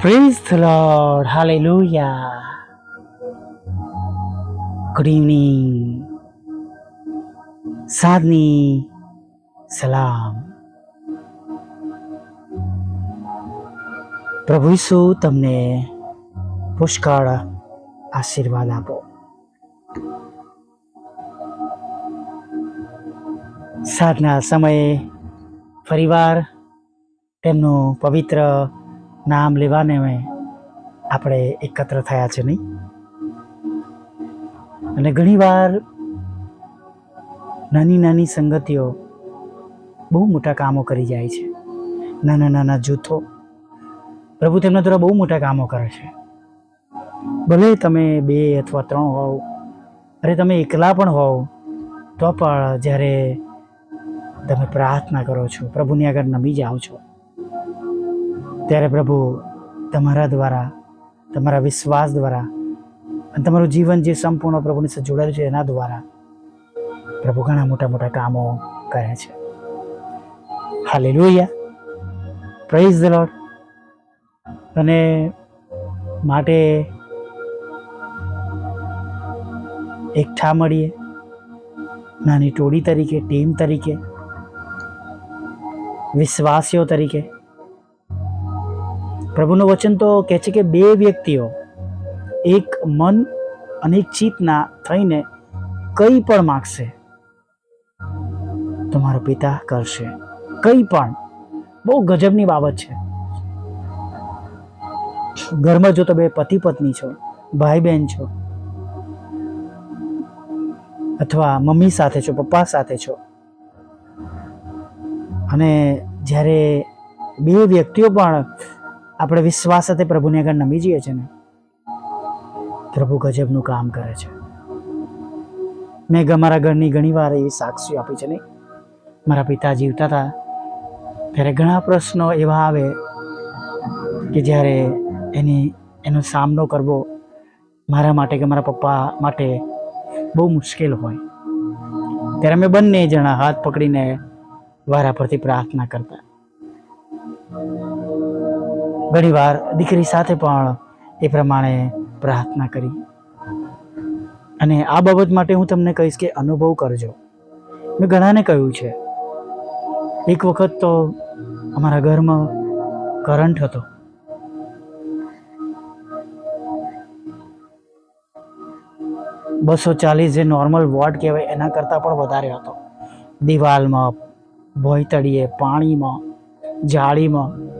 Praise the Lord. Hallelujah. Good evening. સાદની સલામ પ્રભુ ઈસુ તમને પુષ્કળ આશીર્વાદ આપો સાધના સમયે ફરીવાર તેમનું પવિત્ર નામ લેવાને આપણે એકત્ર થયા છે નહીં. અને ઘણીવાર નાની નાની સંગતિઓ બહુ મોટા કામો કરી જાય છે. નાના નાના જૂથો પ્રભુ તેમના દ્વારા બહુ મોટા કામો કરે છે. ભલે તમે બે અથવા ત્રણ હોવ, અરે તમે એકલા પણ હોવ, તો પણ જ્યારે તમે પ્રાર્થના કરો છો, પ્રભુની આગળ નમી જાઓ છો ત્યારે પ્રભુ તમારા દ્વારા, તમારા વિશ્વાસ દ્વારા અને તમારું જીવન જે સંપૂર્ણ પ્રભુની સાથે જોડાયેલું છે એના દ્વારા પ્રભુ ઘણા મોટા મોટા કામો કરે છે. હાલે લોહિયા પ્રેઝ ધ લોર્ડ અને માટે એકઠા મળીએ નાની ટોળી તરીકે, ટીમ તરીકે, વિશ્વાસીઓ તરીકે પ્રભુનું વચન તો કહે છે કે બે વ્યક્તિઓ, એક મન અને એક ચિત્તના થઈને કંઈ પણ માગશે, તમારો પિતા કરશે. કંઈ પણ. બહુ ગજબની બાબત છે. ઘરમાં જો તમે પતિ પત્ની છો, ભાઈ બહેન છો, અથવા મમ્મી સાથે છો, પપ્પા સાથે છો, અને જ્યારે બે વ્યક્તિઓ પણ આપણે વિશ્વાસ સાથે પ્રભુની આગળ નમી જઈએ છીએ ને, પ્રભુ ગજબનું કામ કરે છે. મેં અમારા ઘરની ઘણી વાર એવી સાક્ષી આપી છે નહીં મારા પિતા જીવતા હતા, ત્યારે ઘણા પ્રશ્નો એવા આવે કે જ્યારે એની, એનો સામનો કરવો મારા માટે કે મારા પપ્પા માટે બહુ મુશ્કેલ હોય. ત્યારે અમે બંને જણા હાથ પકડીને વારા પરથી પ્રાર્થના કરતા. ઘણી વાર દીકરી સાથે પણ એ પ્રમાણે પ્રાર્થના કરી. અને આ બાબત માટે હું તમને કહીશ કે અનુભવ કરજો. મેં ઘણાને કહ્યું છે. એક વખત તો અમારા ઘરમાં કરંટ હતો. બસો ચાલીસ જે નોર્મલ વોટ કહેવાય એના કરતાં પણ વધારે હતો. દિવાલમાં, ભોયતળીએ, પાણીમાં, જાળીમાં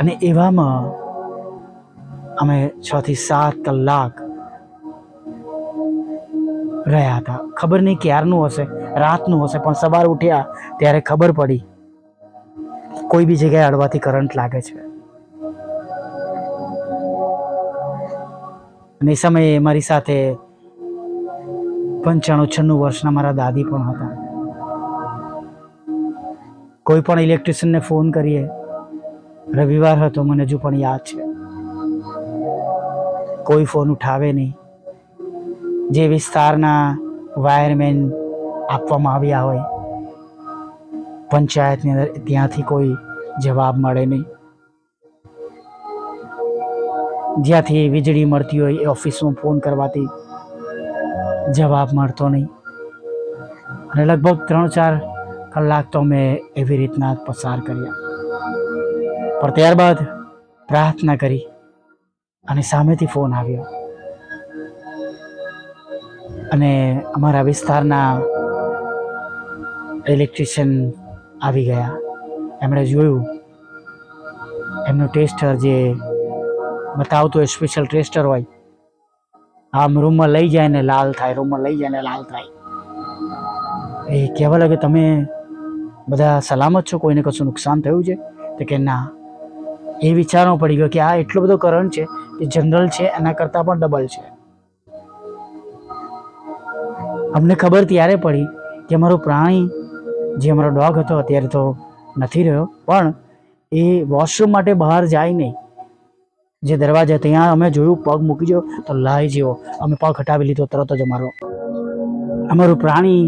અને એવામાં અમે છ થી સાત કલાક રહ્યા હતા. ખબર નહીં ક્યારનું હશે, રાતનું હશે, પણ સવાર ઉઠ્યા ત્યારે ખબર પડી કોઈ બી જગ્યાએ અડવાથી કરંટ લાગે છે. અને એ સમયે મારી સાથે પંચાણું છન્નું વર્ષના મારા દાદી પણ હતા. કોઈ પણ ઇલેક્ટ્રિશિયનને ફોન કરીએ રવિવાર હતો, મને હજુ પણ યાદ છે. કોઈ ફોન ઉઠાવે નહીં. જે વિસ્તારના વાયરમેન આપવામાં આવ્યા હોય, પંચાયતની અંદર ત્યાંથી કોઈ જવાબ મળે નહીં. જ્યાંથી વીજળી મળતી હોય, એ ઓફિસમાં ફોન કરવાથી જવાબ મળતો નહીં. અને લગભગ ત્રણ ચાર કલાક તો મેં એવી રીતના પસાર કર્યા. પણ ત્યારબાદ પ્રાર્થના કરી અને સામેથી ફોન આવ્યો. અને અમારા વિસ્તારના ઇલેક્ટ્રિશિયન આવી ગયા. એમણે જોયું, એમનું ટેસ્ટર જે બતાવતું હોય સ્પેશિયલ ટેસ્ટર હોય, આમ રૂમમાં લઈ જાય ને લાલ થાય રૂમમાં લઈ જાય ને લાલ થાય. એ કહેવા લાગે તમે બધા સલામત છો? કોઈને કશું નુકસાન થયું છે? તો કે, ના. એ વિચારવું પડી ગયો કે આ એટલો બધો કરંટ છે કે જનરલ છે, એના કરતાં પણ ડબલ છે. અમને ખબર ત્યારે પડી કે અમારો પ્રાણી, જે અમારો ડોગ હતો, અત્યારે તો નથી રહ્યો, પણ એ વોશરૂમ માટે બહાર જાય નહીં. જે દરવાજા ત્યાં અમે જોયું, પગ મૂકી જો તો લાઈ જેવો, અમે પગ હટાવી લીધો, તરત જ અમારો, અમારું પ્રાણી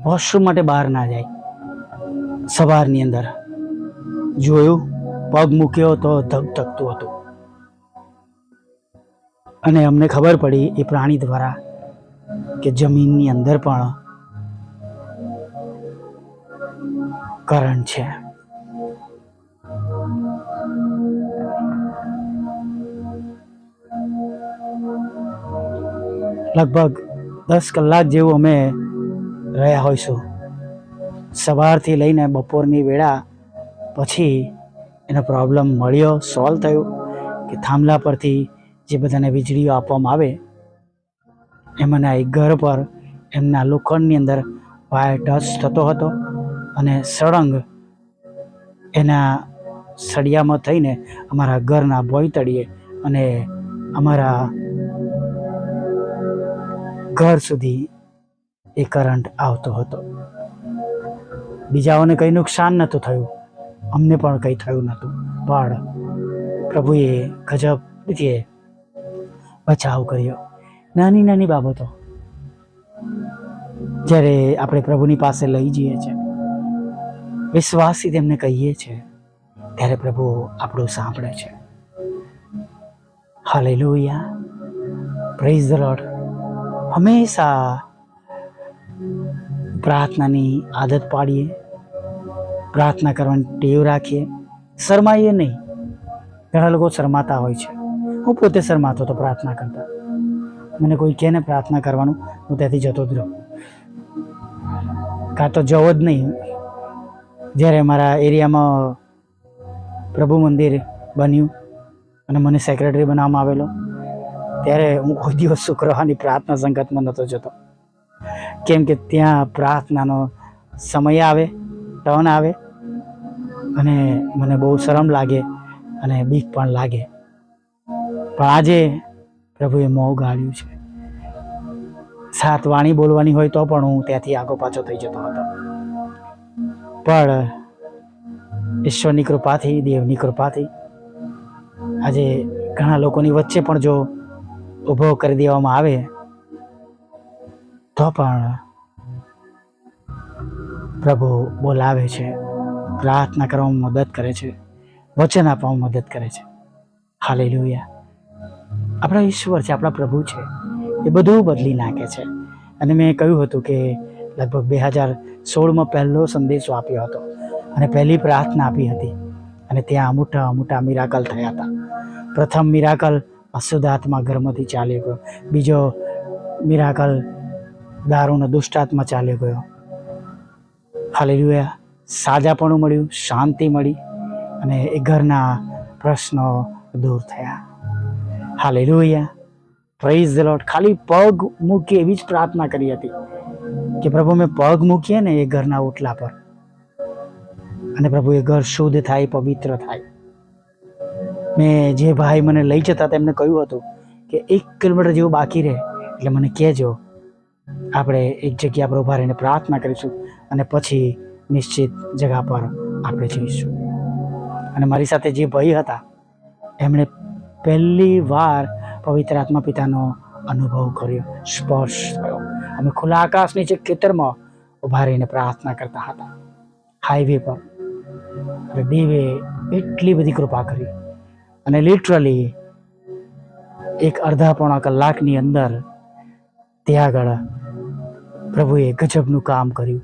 વોશરૂમ માટે બહાર ના જાય. સવારની અંદર જોયું પગ મૂક્યો તો ધગધગતું હતું. અને અમને ખબર પડી એ પ્રાણી દ્વારા કે જમીનની અંદર પણ કરંટ છે. લગભગ દસ કલાક જેવું અમે રહ્યા હોઈશું. સવારથી લઈને બપોરની વેળા પછી એનો પ્રોબ્લેમ મળ્યો સોલ્વ થયો કે થાંભલા પરથી જે બધાને વીજળીઓ આપવામાં આવે એમાંના એક ઘર પર એમના લોખંડની અંદર વાયર ટચ થતો હતો અને સળંગ એના સળિયામાં થઈને અમારા ઘરના બોય તળીએ અને અમારા ઘર સુધી એ કરંટ આવતો હતો. બીજાઓને કંઈ નુકસાન નહોતું થયું. અમને પણ કંઈ થયું નહોતું. પણ પ્રભુએ ગજબ રીતે બચાવ કર્યો. નાની નાની બાબતો. જ્યારે આપણે પ્રભુની પાસે લઈ જઈએ છીએ વિશ્વાસથી તેમને કહીએ છીએ ત્યારે પ્રભુ આપણું સાંભળે છે. હાલેલુયા. પ્રેઝ ધ લોર્ડ હંમેશા પ્રાર્થનાની આદત પાડીએ. પ્રાર્થના કરવાની ટેવ રાખીએ. શરમાઈએ નહીં. ઘણા લોકો શરમાતા હોય છે. હું પોતે શરમાતો હતો પ્રાર્થના કરતા. મને કોઈ કહે ને પ્રાર્થના કરવાનું, હું ત્યાંથી જતો જ રહું. કાં તો જવો જ નહીં. જ્યારે મારા એરિયામાં પ્રભુ મંદિર બન્યું અને મને સેક્રેટરી બનાવવામાં આવેલો, ત્યારે હું કોઈ દિવસ શુક્રવારની પ્રાર્થના સંગતમાં નહોતો જતો. કેમ કે ત્યાં પ્રાર્થનાનો સમય આવે ટર્ન આવે અને મને બહુ શરમ લાગે અને બીક પણ લાગે. પણ આજે પ્રભુએ મોં ગાળ્યું છે. સાત વાણી બોલવાની હોય તો પણ હું ત્યાંથી આગો પાછો થઈ જતો હતો. પણ ઈશ્વરની કૃપાથી, દેવની કૃપાથી આજે ઘણા લોકોની વચ્ચે પણ જો ઊભો કરી દેવામાં આવે, તો પણ પ્રભુ બોલાવે છે. પ્રાર્થના કરવામાં મદદ કરે છે. વચન આપવામાં મદદ કરે છે. હાલેલુયા. આપણા ઈશ્વર છે, આપણા પ્રભુ છે, એ બધું બદલી નાખે છે. અને મેં કહ્યું હતું કે લગભગ બે હજાર સોળમાં પહેલો સંદેશો આપ્યો હતો. અને પહેલી પ્રાર્થના આપી હતી. અને ત્યાં અમૂઠા અમૂઠા મિરાકલ થયા હતા. પ્રથમ મિરાકલ અશુદ્ધાત્મા ઘરમાંથી ચાલ્યો ગયો. બીજો મિરાકલ દારૂનો દુષ્ટાત્મા ચાલ્યો ગયો. હાલેલુયા. સાજાપણું મળ્યું, શાંતિ મળી અને એ ઘરના પ્રશ્નો દૂર થયા. હાલેલુયા. પ્રેઝ ધ લોટ ખાલી પગ મૂકી એવી જ પ્રાર્થના કરી હતી કે પ્રભુ મેં પગ મૂકીએ ને એ ઘરના ઓટલા પર. અને પ્રભુ, એ ઘર શુદ્ધ થાય, પવિત્ર થાય. મેં જે ભાઈ મને લઈ જતા તેમને કહ્યું હતું કે એક કિલોમીટર જેવું બાકી રહે, એટલે મને કહેજો, આપણે એક જગ્યા પર ઊભા રહીને પ્રાર્થના કરીશું અને પછી નિશ્ચિત જગા પર આપણે જઈશું. અને મારી સાથે જે ભાઈ હતા, એમણે પહેલી વાર પવિત્ર આત્મા પિતાનો અનુભવ કર્યો, સ્પર્શ થયો. અમે ખુલ્લા આકાશ નીચે ખેતરમાં ઊભા રહીને પ્રાર્થના કરતા હતા. હાઈવે પર. અને દેવે એટલી બધી કૃપા કરી. અને લિટરલી એક અડધા પોણા કલાકની અંદર ત્યાં આગળ પ્રભુએ ગજબનું કામ કર્યું.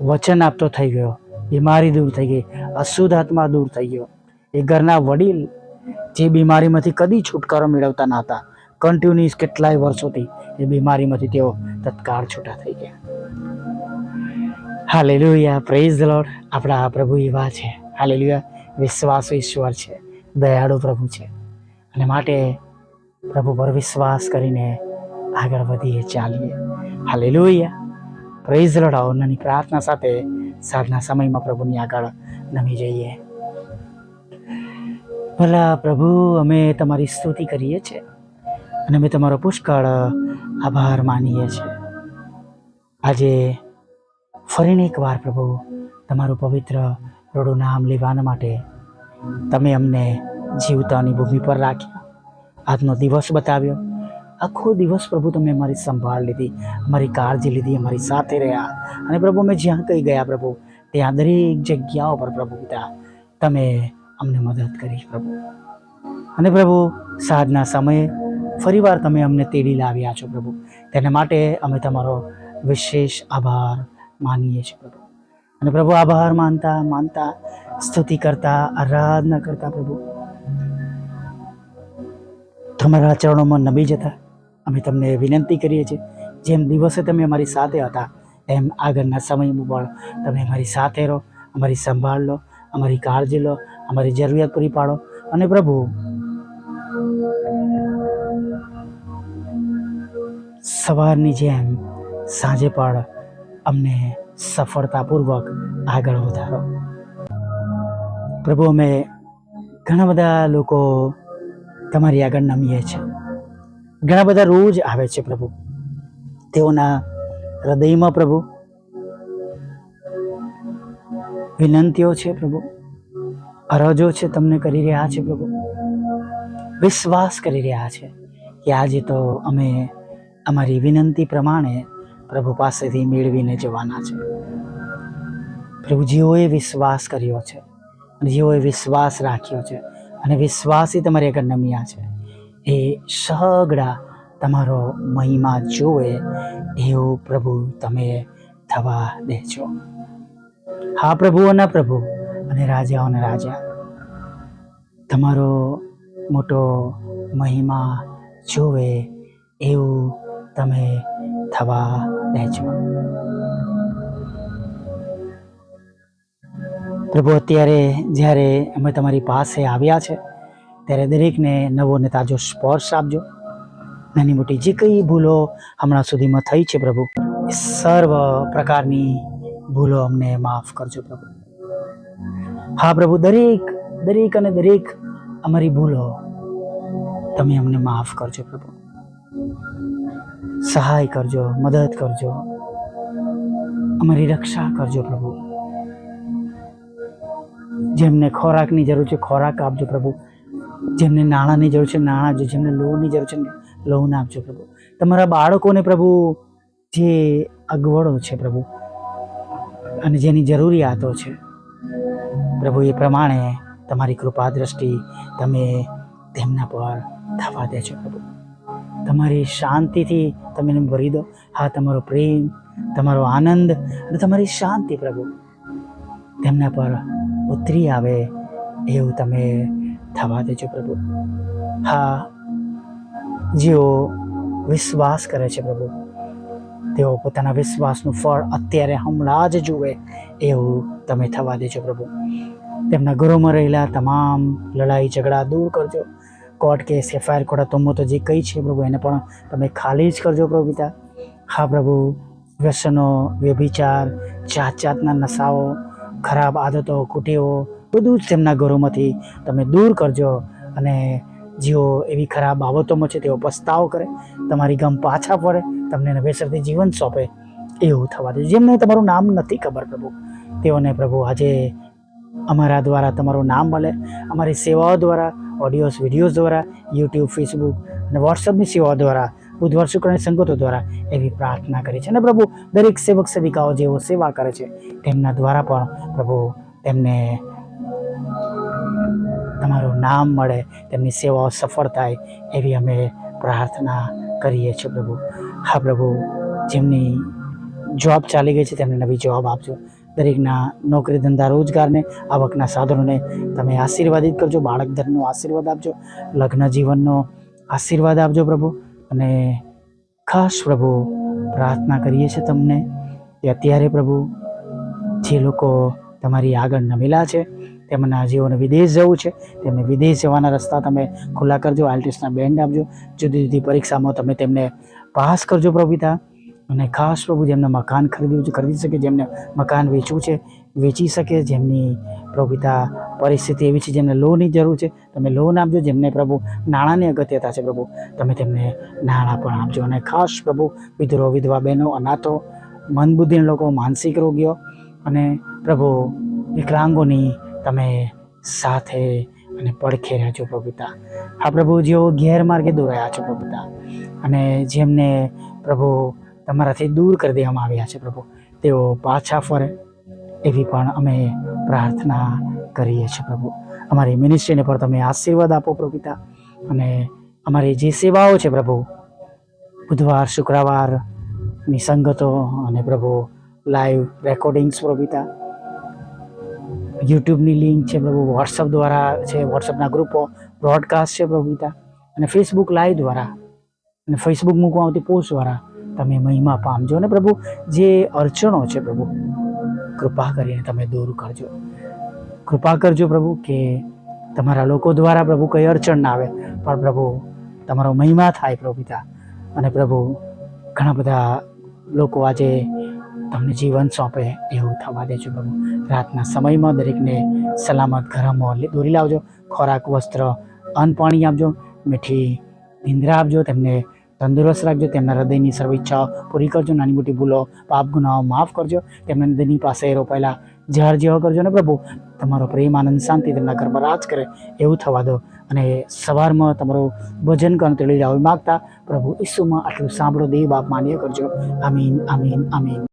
વચન આપતો થઈ ગયો. બીમારી દૂર થઈ ગઈ. અશુદ્ધ આત્મા દૂર થઈ ગયો. એ ઘરના વડીલ જે બીમારીમાંથી કદી છુટકારો મેળવતા ન હતા. કન્ટિન્યુઅસ કેટલાય વર્ષોથી એ બીમારીમાંથી તેઓ તત્કાળ છૂટા થઈ ગયા. હાલેલુયા પ્રેઝ લોડ આપણા પ્રભુ એવા છે. હાલેલુયા વિશ્વાસ ઈશ્વર છે. દયાળુ પ્રભુ છે. અને માટે પ્રભુ પર વિશ્વાસ કરીને આગળ વધીએ, ચાલીએ. હાલેલુયા પ્રેઝ ધ લોર્ડ નાની પ્રાર્થના સાથે સાધના સમયમાં પ્રભુની આગળ નમી જઈએ. ભલા પ્રભુ, અમે તમારી સ્તુતિ કરીએ છીએ અને અમે તમારો પુષ્કળ આભાર માનીએ છીએ. આજે ફરીને એકવાર પ્રભુ, તમારું પવિત્ર રોડું નામ લેવાના માટે તમે અમને જીવતાની ભૂમિ પર રાખ્યા. આજનો દિવસ બતાવ્યો. આખો દિવસ પ્રભુ તમે અમારી સંભાળ લીધી, અમારી કાળજી લીધી, અમારી સાથે રહ્યા. અને પ્રભુ, અમે જ્યાં કંઈ ગયા પ્રભુ, ત્યાં દરેક જગ્યાઓ પર પ્રભુ પિતા તમે અમને મદદ કરીશ પ્રભુ. અને પ્રભુ, સાંજના સમયે ફરીવાર તમે અમને તેડી લાવ્યા છો પ્રભુ. તેના માટે અમે તમારો વિશેષ આભાર માનીએ છીએ પ્રભુ. અને પ્રભુ, આભાર માનતા માનતા, સ્તુતિ કરતા, આરાધના કરતા પ્રભુ. તમારા ચરણોમાં નમી જતા અમે તમને વિનંતી કરીએ છીએ, જેમ દિવસે તમે અમારી સાથે હતા, એમ આગળના સમયમાં પણ તમે અમારી સાથે રહો, અમારી સંભાળ લો, અમારી કાળજી લો, અમારી જરૂરિયાત પૂરી પાડો. અને પ્રભુ, સવારની જેમ સાંજે પણ અમને સફળતાપૂર્વક આગળ વધારો. પ્રભુ, અમે ઘણા બધા લોકો તમારી આગળ નમીએ છે ઘણા બધા રોજ આવે છે પ્રભુ. તેઓના હૃદયમાં પ્રભુ વિનંતીઓ છે પ્રભુ. અરજો છે તમને કરી રહ્યા છે પ્રભુ. વિશ્વાસ કરી રહ્યા છે કે આજે તો અમે અમારી વિનંતી પ્રમાણે પ્રભુ પાસેથી મેળવીને જવાના છે. પ્રભુ, જેઓએ વિશ્વાસ કર્યો છે જેઓએ વિશ્વાસ રાખ્યો છે અને વિશ્વાસી તમારી આગળ નમ્યા છે. એ સગડા તમારો મહિમા જોવે એવું પ્રભુ તમે થવા દેજો. હા પ્રભુઓના પ્રભુ અને રાજાઓના રાજા, તમારો મોટો મહિમા જોવે એવું તમે થવા દેજો. પ્રભુ, અત્યારે જ્યારે અમે તમારી પાસે આવ્યા છે ત્યારે દરેકને નવો ને તાજો સ્પર્શ આપજો. નાની મોટી જે કંઈ ભૂલો હમણાં સુધીમાં થઈ છે પ્રભુ સર્વ પ્રકારની ભૂલો અમને માફ કરજો પ્રભુ. હા પ્રભુ, દરેક દરેક અને દરેક અમારી ભૂલો તમે અમને માફ કરજો પ્રભુ. સહાય કરજો, મદદ કરજો, અમારી રક્ષા કરજો પ્રભુ. જેમને ખોરાકની જરૂર છે ખોરાક આપજો પ્રભુ. જેમને નાણાંની જરૂર છે, નાણાં આપજો જેમને લોનની જરૂર છે લોન આપજો પ્રભુ. તમારા બાળકોને પ્રભુ જે અગવડો છે પ્રભુ અને જેની જરૂરિયાતો છે, પ્રભુ એ પ્રમાણે તમારી કૃપા દ્રષ્ટિ તમે તેમના પર થવા દેજો પ્રભુ. તમારી શાંતિથી તમે એને ભરી દો. હા, તમારો પ્રેમ, તમારો આનંદ અને તમારી શાંતિ પ્રભુ તેમના પર ઉતરી આવે એવું તમે થવા દેજો પ્રભુ. હા, જેઓ વિશ્વાસ કરે છે પ્રભુ, તેઓ પોતાના વિશ્વાસનું ફળ અત્યારે હમણાં જ જુએ એવું તમે થવા દેજો પ્રભુ. તેમના ઘરોમાં રહેલા તમામ લડાઈ ઝઘડા દૂર કરજો. કોર્ટ કેસ, એફઆઈઆર કોર્ટ તમો તો જે કંઈ છે પ્રભુ, એને પણ તમે ખાલી જ કરજો પ્રભુ પિતા હા પ્રભુ, વ્યસનો, વ્યભિચાર જાત જાતના નશાઓ, ખરાબ આદતો, કુટેવો બધું જ તેમના ઘરોમાંથી તમે દૂર કરજો અને જેઓ એવી ખરાબ બાબતોમાં છે તેઓ પસ્તાવો કરે, તમારી ગમ પાછા પડે, તમને નવેસરથી જીવન સોંપે, એવું થવા દે. જેમને તમારું નામ નથી ખબર પ્રભુ, તેઓને પ્રભુ આજે અમારા દ્વારા તમારું નામ મળે. અમારી સેવાઓ દ્વારા ઓડિયોઝ વિડીયોઝ દ્વારા યુટ્યુબ ફેસબુક અને વોટ્સઅપની સેવાઓ દ્વારા, બુધવાર શુક્રની સંગતો દ્વારા એવી પ્રાર્થના કરી છે. અને પ્રભુ, દરેક સેવક સેવિકાઓ જેઓ સેવા કરે છે, તેમના દ્વારા પણ પ્રભુ તેમને તમારું નામ મળે, તેમની સેવાઓ સફળ થાય એવી અમે પ્રાર્થના કરીએ છીએ પ્રભુ. હા પ્રભુ, જેમની જોબ ચાલી ગઈ છે તેમને નવી જોબ આપજો. દરેકના નોકરી ધંધા રોજગારને, આવકના સાધનોને તમે આશીર્વાદિત કરજો બાળક ધનનો આશીર્વાદ આપજો, લગ્ન જીવનનો આશીર્વાદ આપજો પ્રભુ. અને ખાસ પ્રભુ, પ્રાર્થના કરીએ છીએ તમને કે અત્યારે પ્રભુ જે લોકો તમારી આગળ નમેલા છે તેમના જેઓને વિદેશ જવું છે. તેમને વિદેશ જવાના રસ્તા તમે ખુલ્લા કરજો આલ્ટિસના બેન્ડ આપજો. જુદી જુદી પરીક્ષામાં તમે તેમને પાસ કરજો પ્રભુતા. અને ખાસ પ્રભુ જેમને મકાન ખરીદવું છે, ખરીદી શકે, જેમને મકાન વેચવું છે, વેચી શકે. જેમની પ્રભુતા પરિસ્થિતિ એવી છે, જેમને લોનની જરૂર છે, તમે લોન આપજો. જેમને પ્રભુ નાણાંની અગત્યતા છે પ્રભુ, તમે તેમને નાણાં પણ આપજો. અને ખાસ પ્રભુ વિધરો વિધવા બહેનો, અનાથો, મનબુદ્ધિના લોકો, માનસિક રોગીઓ અને પ્રભુ વિકલાંગોની તમે સાથે અને પડખે રહેજો છો પિતા હા પ્રભુ, જેઓ ગેરમાર્ગે દોરાયા છો પ્રભુતા. અને જેમને પ્રભુ તમારાથી દૂર કરી દેવામાં આવ્યા છે પ્રભુ, તેઓ પાછા ફરે એવી પણ અમે પ્રાર્થના કરીએ છીએ પ્રભુ. અમારી મિનિસ્ટ્રીને પર તમે આશીર્વાદ આપો પ્રભુતા. અને અમારી જે સેવાઓ છે પ્રભુ, બુધવાર શુક્રવારની સંગતો અને પ્રભુ લાઈવ રેકોર્ડિંગ્સ પ્રભુ પિતા યુટ્યુબની લિંક છે પ્રભુ વોટ્સઅપ દ્વારા છે વોટ્સઅપના ગ્રુપો બ્રોડકાસ્ટ છે પ્રભુ અને ફેસબુક લાઈવ દ્વારા, અને ફેસબુક મૂકવા આવતી પોસ્ટ દ્વારા તમે મહિમા પામજો. અને પ્રભુ, જે અડચણો છે પ્રભુ, કૃપા કરીને તમે દૂર કરજો. કૃપા કરજો પ્રભુ કે તમારા લોકો દ્વારા પ્રભુ કંઈ અડચણ ના આવે, પણ પ્રભુ, તમારો મહિમા થાય પ્રભુ પિતા અને પ્રભુ, ઘણા બધા લોકો આજે તમને જીવન સોંપે એવું થવા દેજો પ્રભુ. રાતના સમયમાં દરેકને સલામત ઘરમાં દોરી લાવજો, ખોરાક, વસ્ત્ર, અન્ન પાણી આપજો, મીઠી નિંદ્રા આપજો, તેમને તંદુરસ્ત રાખજો, તેમના હૃદયની સર્વ ઈચ્છાઓ પૂરી કરજો, નાની મોટી ભૂલો, પાપ, ગુનાઓ માફ કરજો, તેમના હૃદયની પાસે રોપાયેલા ઝાડ જેવા કરજો ને પ્રભુ. તમારો પ્રેમ, આનંદ, શાંતિ તેમના ઘરમાં રાજ કરે એવું થવા દો અને સવારમાં તમારું ભજન કરવાનું તેડી જાવ માગતા પ્રભુ ઈસુમાં આટલું સાંભળો, દેવ બાપ માન્ય કરજો. આમીન આમીન આમીન.